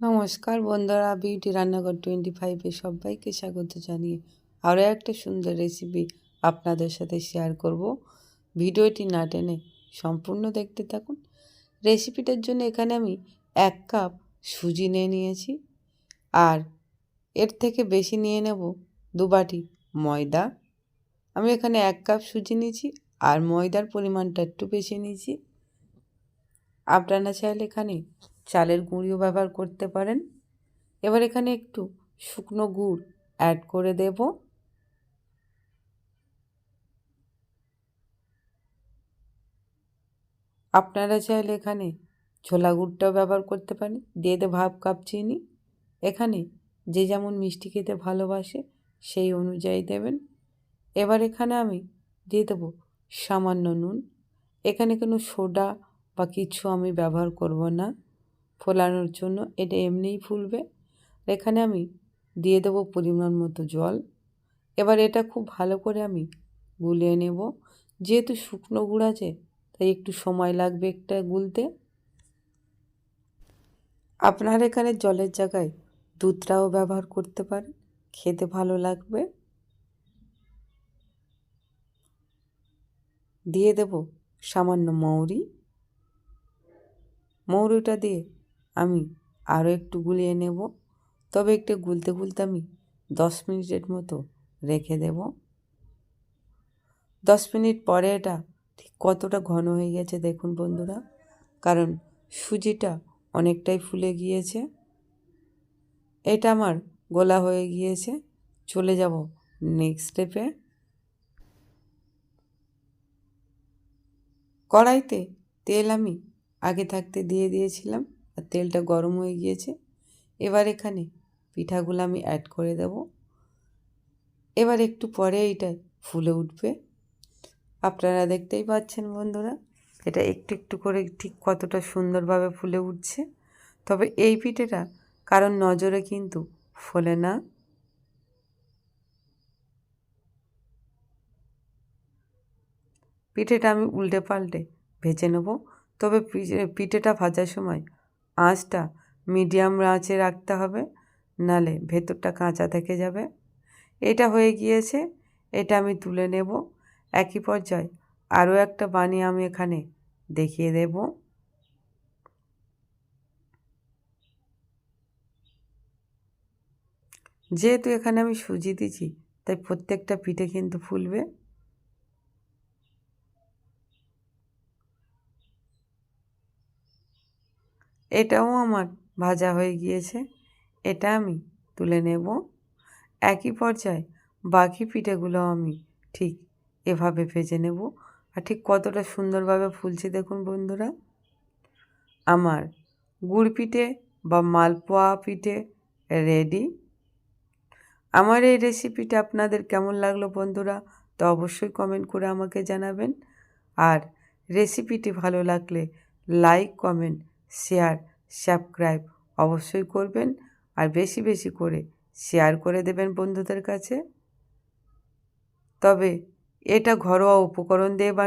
নমস্কার বন্ধুরা, বিউটি রান্নাঘর টোয়েন্টি ফাইভে সবাইকে স্বাগত জানিয়ে আরও একটা সুন্দর রেসিপি আপনাদের সাথে শেয়ার করব। ভিডিওটি না টেনে সম্পূর্ণ দেখতে থাকুন। রেসিপিটার জন্য এখানে আমি এক কাপ সুজি নিয়ে নিয়েছি আর এর থেকে বেশি নিয়ে নেব দু বাটি ময়দা। আমি এখানে এক কাপ সুজি নিয়েছি আর ময়দার পরিমাণটা একটু বেশি নিয়েছি। আপনারা চাইলে এখানে চালের গুঁড়িও ব্যবহার করতে পারেন। এবার এখানে একটু শুকনো গুড় অ্যাড করে দেব। আপনারা চাইলে এখানে ছোলা গুড়টাও ব্যবহার করতে পারেন। দিয়ে দেবো হাফ কাপ চিনি। এখানে যে যেমন মিষ্টি খেতে ভালোবাসে সেই অনুযায়ী দেবেন। এবার এখানে আমি দিয়ে দেবো সামান্য নুন। এখানে কোনো সোডা বা কিছু আমি ব্যবহার করব না। ফোলানোর জন্য এটা এমনিই ফুলবে। এখানে আমি দিয়ে দেবো পরিমাণ মতো জল। এবার এটা খুব ভালো করে আমি গুলিয়ে নেব। যেহেতু শুকনো গুড় আছে, তাই একটু সময় লাগবে একটা গুলতে। আপনার এখানে জলের জায়গায় দুধটাও ব্যবহার করতে পারেন, খেতে ভালো লাগবে। দিয়ে দেব সামান্য মৌরি। মৌরিটা দিয়ে আমি আরও একটু গুলিয়ে নেব। তবে একটু গুলতে গুলতে আমি দশ মিনিটের মতো রেখে দেব। দশ মিনিট পরে এটা ঠিক কতটা ঘন হয়ে গেছে দেখুন বন্ধুরা, কারণ সুজিটা অনেকটাই ফুলে গিয়েছে। এটা আমার গোলা হয়ে গিয়েছে, চলে যাব নেক্সট স্টেপে কড়াইতে তেল আমি আগে থাকতে দিয়ে দিয়েছিলাম। আর তেলটা গরম হয়ে গিয়েছে। এবার এখানে পিঠাগুলো আমি অ্যাড করে দেব। এবার একটু পরে এইটা ফুলে উঠবে। আপনারা দেখতেই পাচ্ছেন বন্ধুরা, এটা একটু একটু করে ঠিক কতটা সুন্দরভাবে ফুলে উঠছে। তবে এই পিঠেটা কারণ নজরে কিন্তু ফোলে না। পিঠেটা আমি উল্টে পাল্টে ভেজে নেব। তবে পিঠেটা ভাজার সময় আঁচটা মিডিয়াম আঁচে রাখতে হবে, নালে ভেতরটা কাঁচা থেকে যাবে। এটা হয়ে গিয়েছে, এটা আমি তুলে নেব। একই পর্যায়ে আরও একটা বানিয়ে আমি এখানে দেখিয়ে দেব। যেহেতু এখানে আমি সুজি দিচ্ছি, তাই প্রত্যেকটা পিঠে কিন্তু ফুলবে। এটাও আমার ভাজা হয়ে গিয়েছে। এটা আমি তুলে নেব। একই পর্যায়ে বাকি পিঠেগুলো আমি ঠিক এভাবে ভেজে নেব। আর ঠিক কতটা সুন্দরভাবে ফুলছে দেখুন বন্ধুরা। আমার গুড় পিঠে বা মালপোয়া পিঠে রেডি আমার এই রেসিপিটা আপনাদের কেমন লাগল বন্ধুরা, তো অবশ্যই কমেন্ট করে আমাকে জানাবেন। আর রেসিপিটি ভালো লাগলে লাইক কমেন্ট শেয়ার, সাবস্ক্রাইব অবশ্যই করবেন আর বেশি বেশি করে শেয়ার করে দেবেন বন্ধুদের কাছে। তবে এটা ঘরোয়া উপকরণ দিয়ে বানিয়ে